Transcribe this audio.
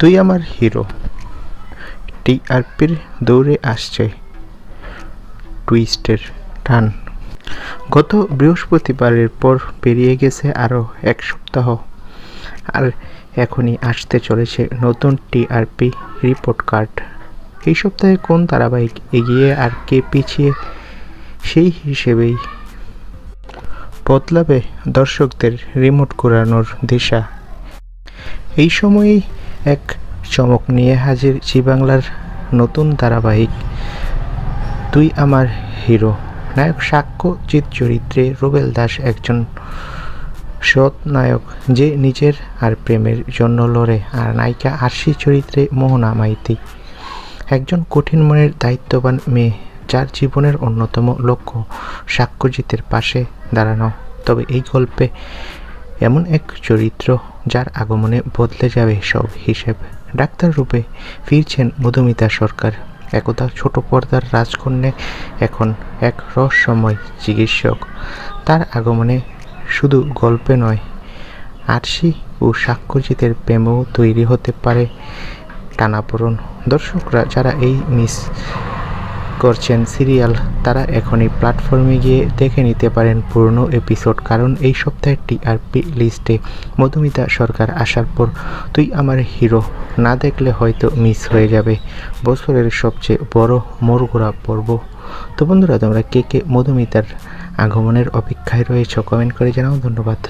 তুই আমার হিরো টিআরপির দৌড়ে আসছে টুইস্টের টান। গত বৃহস্পতিবারের পর পেরিয়ে গেছে আরও এক সপ্তাহ, আর এখনই আসতে চলেছে নতুন টিআরপি রিপোর্ট কার্ড এই সপ্তাহে কোন ধারাবাহিক এগিয়ে আর কে পিছিয়ে সেই হিসেবেই বদলাবে দর্শকদের রিমোট ঘোরানোর দিশা। এই সময়েই এক চমক নিয়ে হাজির জি বাংলার নতুন ধারাবাহিক তুই আমার হিরো নায়ক সাক্ষ্যজিৎ চরিত্রে রুবেল দাস একজন সৎ নায়ক যে নিজের আর প্রেমের জন্য লড়ে, আর নায়িকা আরশি চরিত্রে মোহনা মাইতি। একজন কঠিন মনের দায়িত্ববান মেয়ে, যার জীবনের অন্যতম লক্ষ্য সাক্ষ্যজিতের পাশে দাঁড়ানো। তবে এই গল্পে এমন এক চরিত্র যার আগমনে বদলে যাবে সব হিসেব। ডাক্তার রূপে ফিরছেন মধুমিতা সরকার। একদা ছোট পর্দার রাজকন্যা এখন এক রহস্যময় চিকিৎসক। তার আগমনে শুধু গল্পে নয় আরশি ও সাক্ষ্যজিতের প্রেমও তৈরি হতে পারে টানাপোড়ন। দর্শকরা, যারা এই মিস করছেন সিরিয়াল, তারা এখনই প্ল্যাটফর্মে গিয়ে দেখে নিতে পারেন পুরনো এপিসোড, কারণ এই সপ্তাহে টিআরপি লিস্টে মধুমিতা সরকার আসার পর তুই আমার হিরো, না দেখলে হয়তো মিস হয়ে যাবে। বছরের সবচেয়ে বড় মোরগোড়া পর্ব। তো বন্ধুরা, তোমরা কে কে মধুমিতার আগমনের অপেক্ষায় রয়েছ, কমেন্ট করে জানাও, ধন্যবাদ।